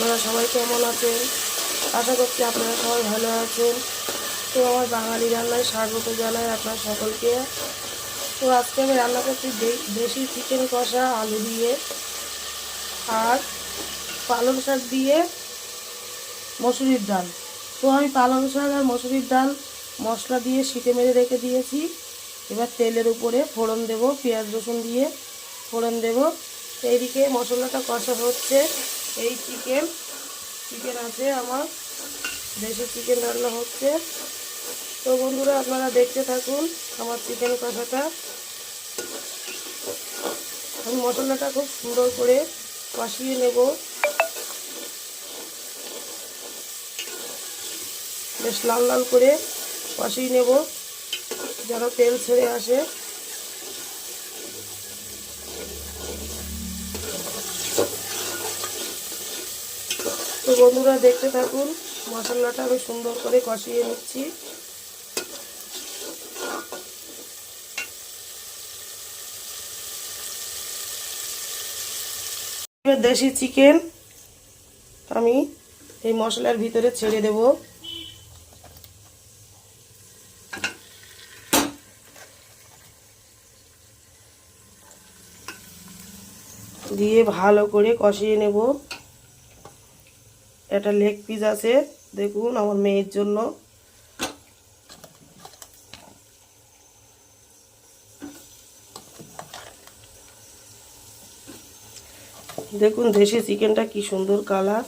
আপনারা সবাই কেমন আছেন? আশা করছি আপনারা সবাই ভালো আছেন। তো আমার বাঙালি রান্নায় স্বাগত জানাই আপনার সকলকে। তো আজকে আমি রান্না করছি দেশি চিকেন কষা, আলু দিয়ে আর পালং শাক দিয়ে মসুরির ডাল। তো আমি পালং শাক আর মসুরির ডাল মশলা দিয়ে সিটে মেরে রেখে দিয়েছি। এবার তেলের উপরে ফোড়ন দেব, পেঁয়াজ রসুন দিয়ে ফোড়ন দেব। এইদিকে মশলাটা কষা হচ্ছে। এই চিকেন চিকেন আছে আমার। দেশি চিকেন রান্না হচ্ছে। তো বন্ধুরা, আপনারা দেখতে থাকুন আমার চিকেন কষাটা। আমি মশলাটা খুব সুন্দর করে কষিয়ে নেব। বেশ লাল লাল করে কষিয়ে নেব, যেন তেল ছেড়ে আসে। তো বন্ধুরা দেখতে থাকুন, মশলাটা আমি সুন্দর করে কষিয়ে নিচ্ছি। দেশি চিকেন আমি এই মশলার ভিতরে ছেড়ে দেব। দিয়ে ভালো করে কষিয়ে নেব। একটা লেগ পিস আছে। দেখুন, আমার মেয়ের জন্য। দেখুন, দেশি চিকেনটা কি সুন্দর কালার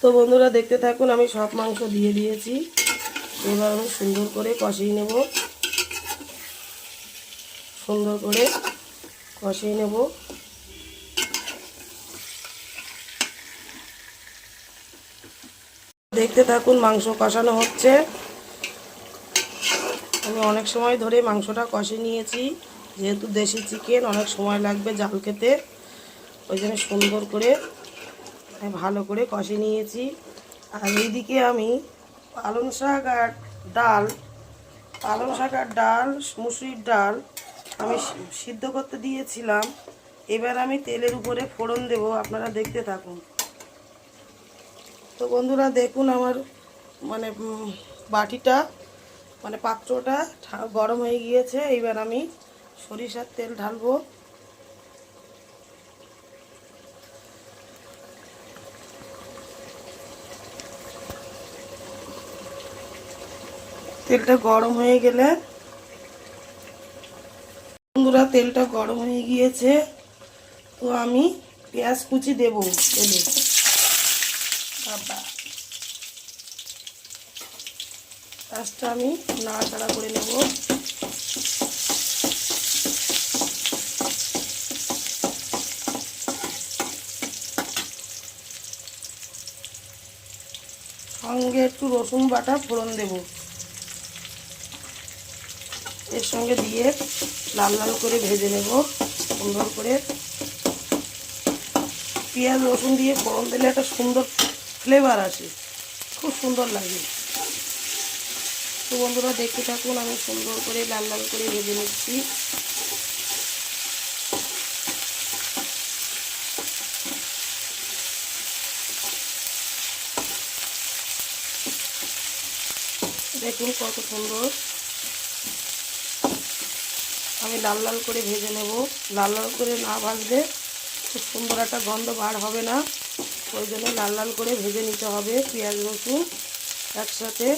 তো বন্ধুরা, দেখতে থাকুন, আমি সব মাংস দিয়ে দিয়েছি। এবার আমি সুন্দর করে কষিয়ে নেব। সুন্দর করে। কষিয়ে নেব। দেখতে থাকুন মাংস কষানো হচ্ছে। আমি অনেক সময় ধরে মাংসটা কষে নিয়েছি। যেহেতু দেশি চিকেন, অনেক সময় লাগবে জাল খেতে। ওই জন্য সুন্দর করে ভালো করে কষে নিয়েছি। আর এইদিকে আমি পালং শাক আর ডাল, পালং শাক আর ডাল, মুসুরির ডাল আমি সিদ্ধ করতে দিয়েছিলাম। এবার আমি তেলের উপরে ফোড়ন দেব, আপনারা দেখতে থাকুন। তো বন্ধুরা, দেখুন আমার মানে বাটিটা মানে পাত্রটা গরম হয়ে গিয়েছে। এবার আমি সরিষার তেল ঢালবো। তেলটা গরম হয়ে গেলে তেলটা গরম হয়ে গিয়েছে, তো আমি পেঁয়াজ কুচি দেবো তেলে। বাবা। পেঁয়াজটা আমি নাড়াচাড়া করে নেব। সঙ্গে একটু রসুন বাটা ফোড়ন দেব। এর সঙ্গে দিয়ে লাল লাল করে ভেজে নেব সুন্দর করে। পেঁয়াজ, রসুন দিয়ে ফোড়ন দিলে একটা সুন্দর ফ্লেভার আসে খুব সুন্দর লাগে। তো বন্ধুরা দেখতে থাকুন, আমি সুন্দর করে লাল লাল করে ভেজে নিচ্ছি। দেখুন কত সুন্দর। আমি লাল লাল করে ভেজে নেব। লাল লাল করে না ভাজলে খুব সুন্দর একটা গন্ধ বার হবে না। ওই জন্য লাল লাল করে ভেজে নিতে হবে পেঁয়াজ, রসুন একসাথে।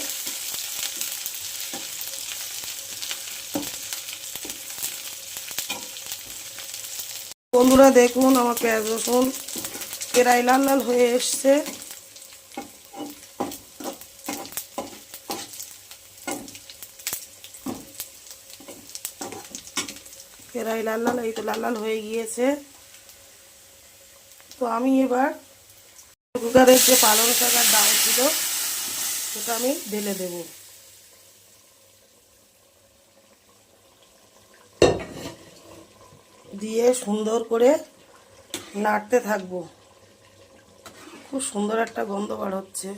বন্ধুরা দেখুন আমার পেঁয়াজ, রসুন প্রায় লাল লাল হয়ে এসছে। প্রায় লাল লাল এই তো লাল লাল হয়ে গিয়েছে। তো আমি এবার কুকারের যে পালং শাক আর ডাল ছিল, সেটা আমি ঢেলে দেব। দিয়ে সুন্দর করে নাড়তে থাকব। খুব সুন্দর একটা গন্ধ বার হচ্ছে।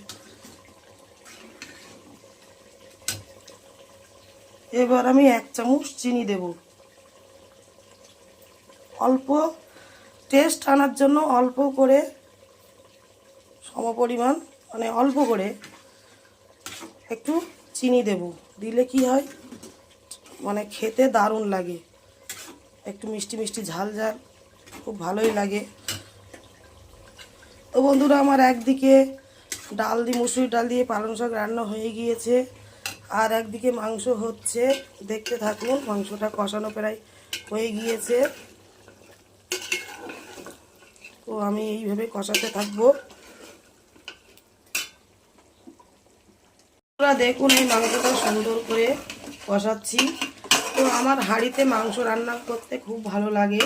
এবার আমি এক চামচ চিনি দেব। অল্প টেস্ট আনার জন্য অল্প করে সমপরিমাণ মানে অল্প করে একটু চিনি দেব। দিলে কি হয়? মানে খেতে দারুণ লাগে। একটু মিষ্টি মিষ্টি ঝাল ঝাল, খুব ভালোই লাগে। তো বন্ধুরা, আমার একদিকে ডাল দিয়ে মুসুরি ডাল দিয়ে পালং শাক রান্না হয়ে গিয়েছে, আর একদিকে মাংস হচ্ছে। দেখতে থাকুন, মাংসটা কষানো প্রায় হয়ে গিয়েছে। তো আমি এইভাবে কষাতে থাকব। দেখুন এই মাংসটা সুন্দর করে কষাচ্ছি। তো আমার হাঁড়িতে মাংস রান্না করতে খুব ভালো লাগে,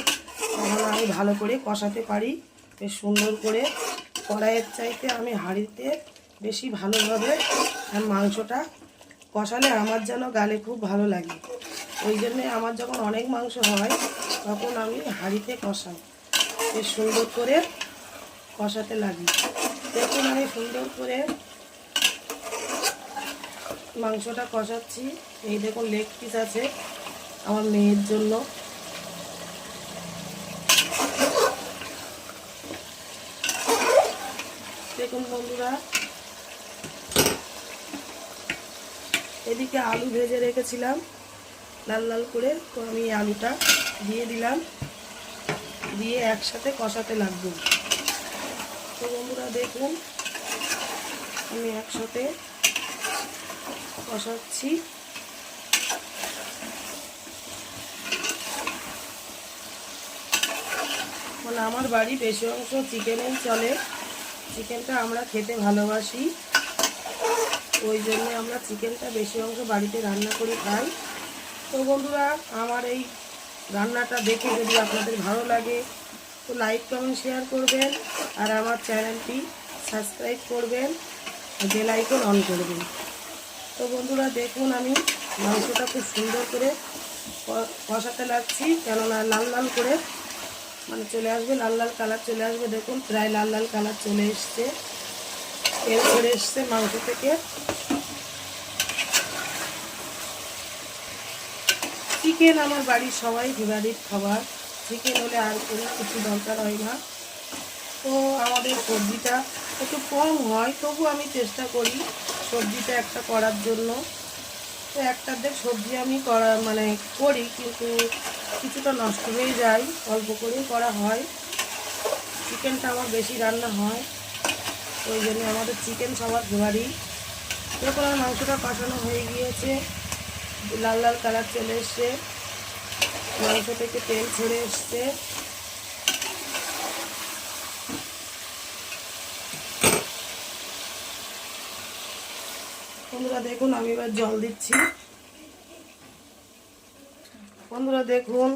তখন আমি ভালো করে কষাতে পারি। বেশ সুন্দর করে কড়াইয়ের চাইতে আমি হাঁড়িতে বেশি ভালোভাবে মাংসটা কষালে আমার যেন গালে খুব ভালো লাগে। ওই জন্যে আমার যখন অনেক মাংস হয়, তখন আমি হাঁড়িতে কষাই। বেশ সুন্দর করে কষাতে লাগি। দেখুন আমি সুন্দর করে মাংসটা কষাচ্ছি। এই দেখুন লেগ পিস আছে আমার মেয়ের জন্য। দেখুন বন্ধুরা, এদিকে আলু ভেজে রেখেছিলাম লাল লাল করে, তো আমি আলুটা দিয়ে দিলাম। দিয়ে একসাথে কষাতে লাগবে। তো বন্ধুরা দেখুন, আমি একসাথে কষাচ্ছি। মানে আমার বাড়ি বেশি অংশ চিকেনেই চলে। চিকেনটা আমরা খেতে ভালোবাসি। ওই জন্য আমরা চিকেনটা বেশি অংশ বাড়িতে রান্না করে, খাই। তো বন্ধুরা, আমার এই রান্নাটা দেখে যদি আপনাদের ভালো লাগে, তো লাইক কমেন্ট শেয়ার করবেন আর আমার চ্যানেলটি সাবস্ক্রাইব করবেন বেল আইকন অন করবেন তো বন্ধুরা, দেখুন আমি মাংসটা খুব সুন্দর করে কষাতে লাগছি, কেননা লাল লাল করে মানে চলে আসবে, লাল লাল কালার চলে আসবে। দেখুন, প্রায় লাল লাল কালার চলে এসছে। তেল চলে এসছে মাংস থেকে চিকেন আমার বাড়ির সবাই ফেভারিট খাবার। চিকেন হলে আর কোনো কিছু দরকার হয় না। তো আমাদের সবজিটা একটু কম হয়, তবু আমি চেষ্টা করি সবজিটা একটা করার জন্য। তো একটা দেখ সবজি আমি করা মানে করি, কিন্তু কিছুটা নষ্ট হয়ে যায়, অল্প করেই করা হয়। চিকেনটা আমার বেশি রান্না হয় ওই জন্য আমাদের চিকেন সবার ফেভারিট এরপর মাংসটা কষানো হয়ে গিয়েছে। লাল লাল কালার চলে এসছে। মাংস থেকে তেল ছেড়ে এসছে। বন্ধুরা, দেখুন, আমি এবার জল দিচ্ছি। বন্ধুরা, দেখুন,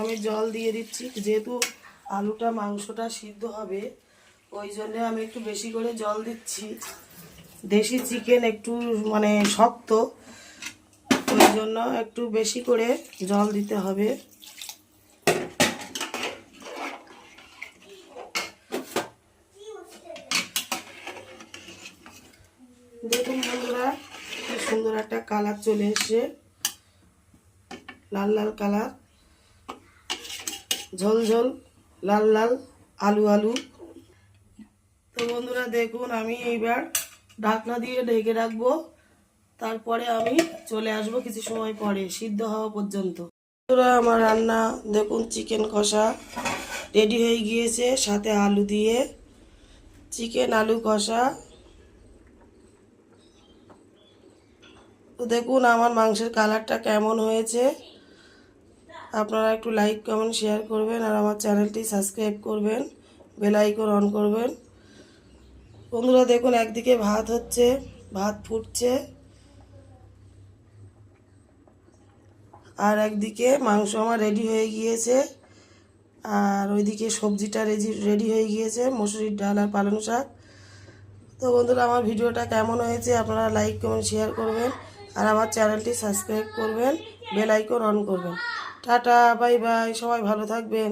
আমি জল দিয়ে দিচ্ছি। যেহেতু আলুটা, মাংসটা সিদ্ধ হবে, ওই জন্যে আমি একটু বেশি করে জল দিচ্ছি। দেশি চিকেন একটু মানে শক্ত। ওই জন্য একটু বেশি করে জল দিতে হবে। দেখুন বন্ধুরা, কি সুন্দর একটা কালার চলে এসছে। লাল লাল কালার, ঝোল ঝোল, লাল লাল, আলু আলু। তো বন্ধুরা, দেখুন আমি এইবার ঢাকনা দিয়ে ঢেকে রাখব। তারপরে আমি চলে আসব কিছু সময় পরে, সিদ্ধ হওয়া পর্যন্ত। বন্ধুরা, আমার রান্না, দেখুন, চিকেন কষা রেডি হয়ে গিয়েছে। সাথে আলু দিয়ে চিকেন আলু কষা। তো দেখুন, আমার মাংসের কালারটা কেমন হয়েছে। আপনারা একটু লাইক কমেন্ট শেয়ার করবেন আর আমার চ্যানেলটি সাবস্ক্রাইব করবেন বেল আইকন অন করবেন। বন্ধুরা, দেখুন, একদিকে ভাত হচ্ছে, ভাত ফুটছে। আর একদিকে মাংস আমার রেডি হয়ে গিয়েছে। আর ওইদিকে সবজিটা রেডি রেডি হয়ে গিয়েছে, মসুরির ডাল আর পালং শাক। তো বন্ধুরা, আমার ভিডিওটা কেমন হয়েছে আপনারা লাইক কমেন্ট শেয়ার করবেন। আর আমার চ্যানেলটি সাবস্ক্রাইব করবেন বেল আইকন অন করবেন। টাটা বাই বাই সবাই ভালো থাকবেন।